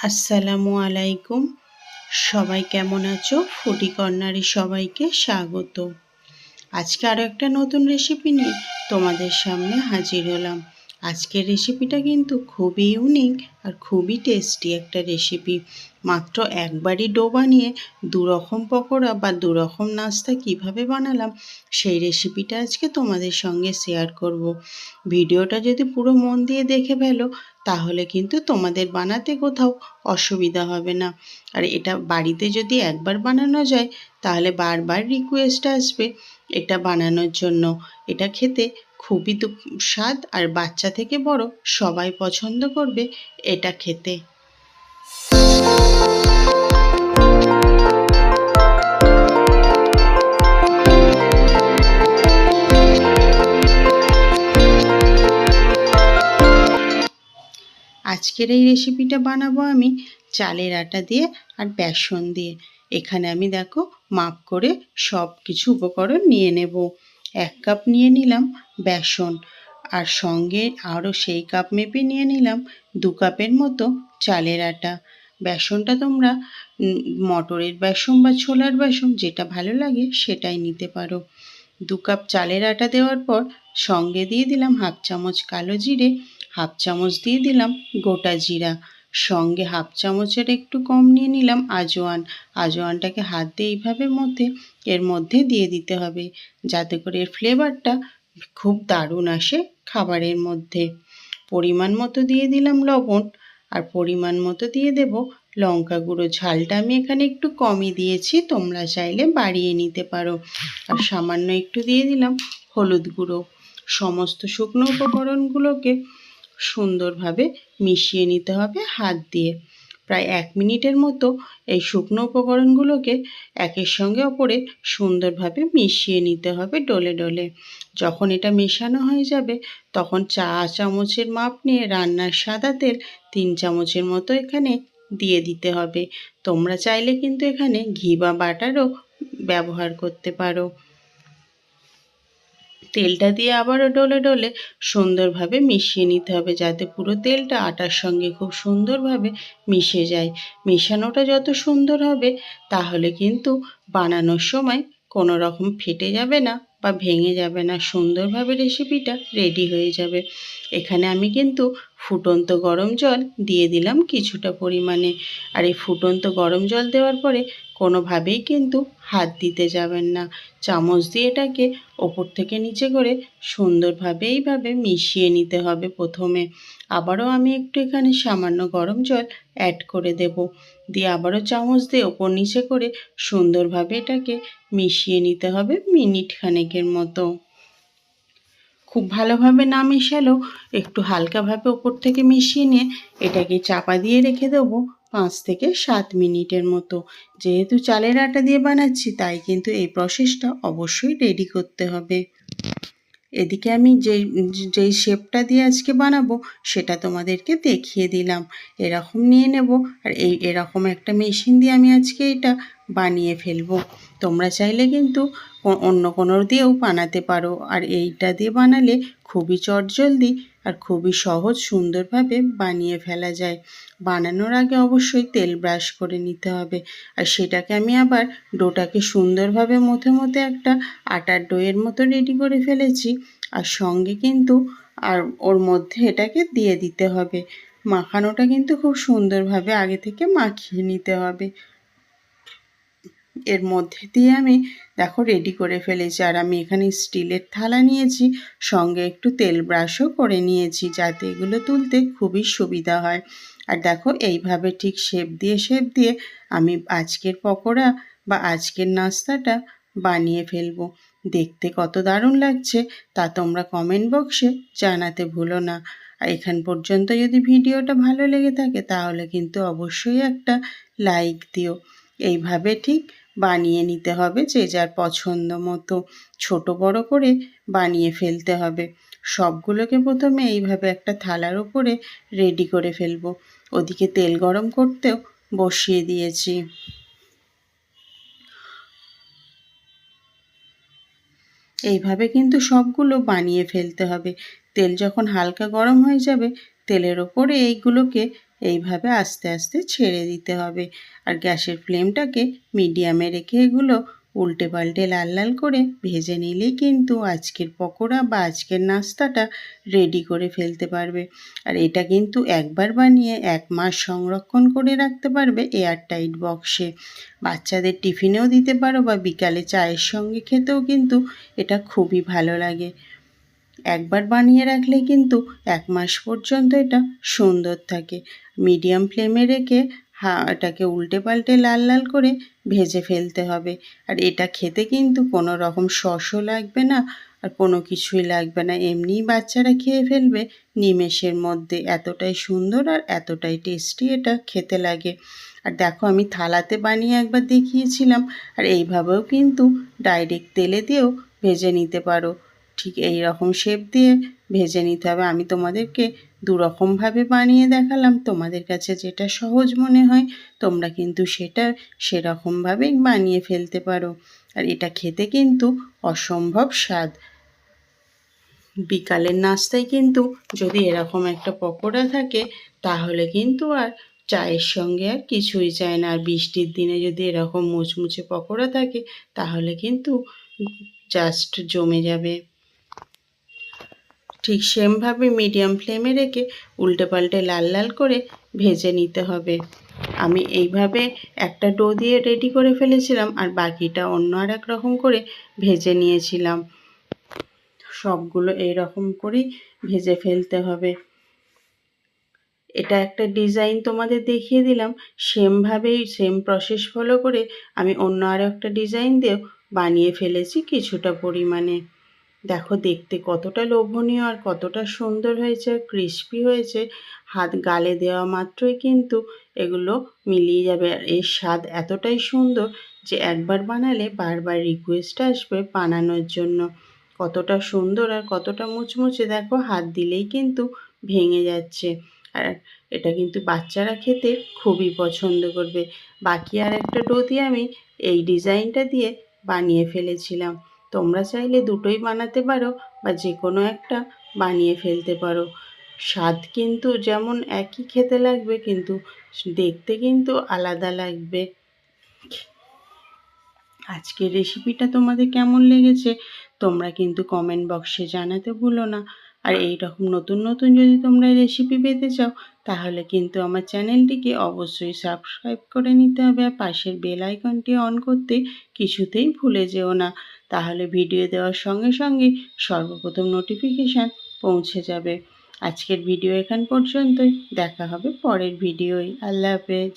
আসসালামু আলাইকুম। সবাই কেমন আছো? ফুটি কর্নারে সবাইকে স্বাগত। আজকে আরও একটা নতুন রেসিপি নিয়ে তোমাদের সামনে হাজির হলাম। আজকের রেসিপিটা কিন্তু খুবই ইউনিক আর খুবই টেস্টি একটা রেসিপি মাত্র একবারই ডো বানিয়ে দুরকম পকোড়া বা দুরকম নাস্তা কীভাবে বানালাম, সেই রেসিপিটা আজকে তোমাদের সঙ্গে শেয়ার করব। ভিডিওটা যদি পুরো মন দিয়ে দেখে ফেলো তাহলে কিন্তু তোমাদের বানাতে কোথাও অসুবিধা হবে না। আর এটা বাড়িতে যদি একবার বানানো যায়, তাহলে বারবার রিকোয়েস্ট আসবে এটা বানানোর জন্য। এটা খেতে খুবই স্বাদ আর বাচ্চা থেকে বড় সবাই পছন্দ করবে এটা খেতে। আজকের এই রেসিপিটা বানাবো আমি চালের আটা দিয়ে আর বেসন দিয়ে। এখানে আমি দেখো মাপ করে সব কিছু উপকরণ নিয়ে নেব। এক কাপ নিয়ে নিলাম বেসন আর সঙ্গে আরও সেই কাপ মেপে নিয়ে নিলাম দু কাপের মতো চালের আটা। বেসনটা তোমরা মটরের বেসন বা ছোলার বেসন যেটা ভালো লাগে সেটাই নিতে পারো। দু কাপ চালের আটা দেওয়ার পর সঙ্গে দিয়ে দিলাম হাফ চামচ কালো জিরে হাফ চামচ দিয়ে দিলাম গোটা জিরা। সঙ্গে হাফ চামচের একটু কম নিয়ে নিলাম আজওয়ান আজওয়ানটাকে হাত দিয়ে এইভাবে মধ্যে, এর মধ্যে দিয়ে দিতে হবে যাতে করে এর ফ্লেভারটা খুব দারুণ আসে খাবারের মধ্যে। পরিমাণ মতো দিয়ে দিলাম লবণ আর পরিমাণ মতো দিয়ে দেব লঙ্কা গুঁড়ো। ঝালটা আমি এখানে একটু কমই দিয়েছি, তোমরা চাইলে বাড়িয়ে নিতে পারো। আর সামান্য একটু দিয়ে দিলাম হলুদ গুঁড়ো। সমস্ত শুকনো উপকরণগুলোকে সুন্দরভাবে মিশিয়ে নিতে হবে হাত দিয়ে। প্রায় এক মিনিটের মতো এই শুকনো উপকরণগুলোকে একের সঙ্গে অপরে সুন্দরভাবে মিশিয়ে নিতে হবে ডলে ডলে। যখন এটা মেশানো হয়ে যাবে, তখন চা চামচের মাপ নিয়ে রান্নার সাদা তেল তিন চামচের মতো এখানে দিয়ে দিতে হবে। তোমরা চাইলে কিন্তু এখানে ঘি বা বাটারও ব্যবহার করতে পারো। তেলটা দিয়ে আবারও ডলে ডলে সুন্দরভাবে মিশিয়ে নিতে হবে যাতে পুরো তেলটা আটার সঙ্গে খুব সুন্দরভাবে মিশে যায়। মেশানোটা যত সুন্দর হবে, তাহলে কিন্তু বানানোর সময় কোনো রকম ফেটে যাবে না বা ভেঙে যাবে না। সুন্দরভাবে রেসিপিটা রেডি হয়ে যাবে। এখানে আমি কিন্তু ফুটন্ত গরম জল দিয়ে দিলাম কিছুটা পরিমাণে। আর এই ফুটন্ত গরম জল দেওয়ার পরে কোনোভাবেই কিন্তু হাত দিতে যাবেন না। চামচ দিয়ে এটাকে ওপর থেকে নিচে করে সুন্দরভাবে এইভাবে মিশিয়ে নিতে হবে প্রথমে। আবারও আমি একটু এখানে সামান্য গরম জল অ্যাড করে দেব। দিয়ে আবারও চামচ দিয়ে ওপর নিচে করে সুন্দরভাবে এটাকে মিশিয়ে নিতে হবে মিনিট খানেকের মতো। খুব ভালোভাবে না মেশালেও একটু হালকাভাবে ওপর থেকে মিশিয়ে নিয়ে এটাকে চাপা দিয়ে রেখে দেবো পাঁচ থেকে সাত মিনিটের মতো। যেহেতু চালের আটা দিয়ে বানাচ্ছি, তাই কিন্তু এই প্রসেসটা অবশ্যই রেডি করতে হবে। এদিকে আমি যেই যেই শেপটা দিয়ে আজকে বানাবো, সেটা তোমাদেরকে দেখিয়ে দিলাম। এরকম নিয়ে নেব, আর এই, এরকম একটা মেশিন দিয়ে আমি আজকে এটা বানিয়ে ফেলব। তোমরা চাইলে কিন্তু অন্য কোনো দিয়েও বানাতে পারো। আর এইটা দিয়ে বানালে খুবই চটজলদি আর খুবই সহজ, সুন্দরভাবে বানিয়ে ফেলা যায়। বানানোর আগে অবশ্যই তেল ব্রাশ করে নিতে হবে। আর সেটাকে আমি আবার ডোটাকে সুন্দরভাবে মথে মথে একটা আটার ডোয়ের মতো রেডি করে ফেলেছি। আর সঙ্গে কিন্তু আর ওর মধ্যে এটাকে দিয়ে দিতে হবে। মাখানোটা কিন্তু খুব সুন্দরভাবে আগে থেকে মাখিয়ে নিতে হবে। এর মধ্যে দিয়ে আমি দেখো রেডি করে ফেলেছি। আর আমি এখানে স্টিলের থালা নিয়েছি, সঙ্গে একটু তেল ব্রাশও করে নিয়েছি যাতে এগুলো তুলতে খুবই সুবিধা হয়। আর দেখো এইভাবে ঠিক শেপ দিয়ে শেপ দিয়ে আমি আজকের পকোড়া বা আজকের নাস্তাটা বানিয়ে ফেলব। দেখতে কত দারুণ লাগছে তা তোমরা কমেন্ট বক্সে জানাতে ভুলো না। আর এখান পর্যন্ত যদি ভিডিওটা ভালো লেগে থাকে তাহলে কিন্তু অবশ্যই একটা লাইক দিও। এইভাবে ঠিক বানিয়ে নিতে হবে, যে যার পছন্দ মতো ছোট বড় করে বানিয়ে ফেলতে হবে। সবগুলোকে প্রথমে এইভাবে একটা থালার উপরে রেডি করে ফেলব। ওদিকে তেল গরম করতেও বসিয়ে দিয়েছি। এইভাবে কিন্তু সবগুলো বানিয়ে ফেলতে হবে। তেল যখন হালকা গরম হয়ে যাবে, তেলের ওপরে এইগুলোকে এইভাবে আস্তে আস্তে ছেড়ে দিতে হবে। আর গ্যাসের ফ্লেমটাকে মিডিয়ামে রেখে এগুলো উল্টে পাল্টে লাল লাল করে ভেজে নিলেই কিন্তু আজকের পকোড়া বা আজকের নাস্তাটা রেডি করে ফেলতে পারবে। আর এটা কিন্তু একবার বানিয়ে এক মাস সংরক্ষণ করে রাখতে পারবে এয়ারটাইট বক্সে বাচ্চাদের টিফিনেও দিতে পারো বা বিকালে চায়ের সঙ্গে খেতেও কিন্তু এটা খুবই ভালো লাগে। একবার বানিয়ে রাখলে কিন্তু এক মাস পর্যন্ত এটা সুন্দর থাকে। মিডিয়াম ফ্লেমে রেখে হা, এটাকে উল্টে পাল্টে লাল লাল করে ভেজে ফেলতে হবে। আর এটা খেতে কিন্তু কোনো রকম সসও লাগবে না আর কোনো কিছুই লাগবে না। এমনিই বাচ্চারা খেয়ে ফেলবে নিমেষের মধ্যে। এতটাই সুন্দর আর এতটাই টেস্টি এটা খেতে লাগে। আর দেখো আমি থালাতে বানিয়ে একবার দেখিয়েছিলাম। আর এইভাবেও কিন্তু ডাইরেক্ট তেলে দিয়েও ভেজে নিতে পারো। ঠিক এই রকম শেপ দিয়ে ভেজে নিতে হবে। আমি তোমাদেরকে দুরকমভাবে বানিয়ে দেখালাম। তোমাদের কাছে যেটা সহজ মনে হয়, তোমরা কিন্তু সেটা সেরকমভাবেই বানিয়ে ফেলতে পারো। আর এটা খেতে কিন্তু অসম্ভব স্বাদ। বিকালের নাস্তায় কিন্তু যদি এরকম একটা পকোড়া থাকে, তাহলে কিন্তু আর চায়ের সঙ্গে আর কিছুই চায় না। আর বৃষ্টির দিনে যদি এরকম মুচমুচে পকোড়া থাকে, তাহলে কিন্তু জাস্ট জমে যাবে। ঠিক সেমভাবে মিডিয়াম ফ্লেমে রেখে উল্টে পাল্টে লাল লাল করে ভেজে নিতে হবে। আমি এইভাবে একটা ডো দিয়ে রেডি করে ফেলেছিলাম আর বাকিটা অন্য আর এক রকম করে ভেজে নিয়েছিলাম। সবগুলো এই রকম করেই ভেজে ফেলতে হবে। এটা একটা ডিজাইন তোমাদের দেখিয়ে দিলাম। সেমভাবেই, সেম প্রসেস ফলো করে আমি অন্য আরও একটা ডিজাইন দিয়েও বানিয়ে ফেলেছি কিছুটা পরিমাণে। দেখো দেখতে কতটা লোভনীয় আর কতটা সুন্দর হয়েছে আর ক্রিস্পি হয়েছে। হাত গালে দেওয়া মাত্রই কিন্তু এগুলো মিলিয়ে যাবে আর এর স্বাদ এতটাই সুন্দর যে একবার বানালে বারবার রিকোয়েস্ট আসবে বানানোর জন্য। কতটা সুন্দর আর কতটা মুচমুচে দেখো হাত দিলেই কিন্তু ভেঙে যাচ্ছে। আর এটা কিন্তু বাচ্চারা খেতে খুবই পছন্দ করবে। বাকি আর একটা ডো দিয়ে আমি এই ডিজাইনটা দিয়ে বানিয়ে ফেলেছিলাম। তোমরা চাইলে দুটোই বানাতে পারো বা যে কোনো একটা বানিয়ে ফেলতে পারো। স্বাদ কিন্তু যেমন একই খেতে লাগবে, কিন্তু দেখতে কিন্তু আলাদা লাগবে। আজকের রেসিপিটা তোমাদের কেমন লেগেছে তোমরা কিন্তু কমেন্ট বক্সে জানাতে ভুলো না। আর এই রকম নতুন নতুন যদি তোমরা রেসিপি পেতে চাও, তাহলে কিন্তু আমার চ্যানেলটিকে অবশ্যই সাবস্ক্রাইব করে নিতে হবে আর পাশের বেল আইকনটি অন করতে কিছুতেই ভুলে যেও না। তাহলে ভিডিও দেওয়ার সঙ্গে সঙ্গে সর্বপ্রথম নোটিফিকেশান পৌঁছে যাবে। আজকের ভিডিও এখান পর্যন্তই। দেখা হবে পরের ভিডিওয়। আল্লাহ হাফেজ।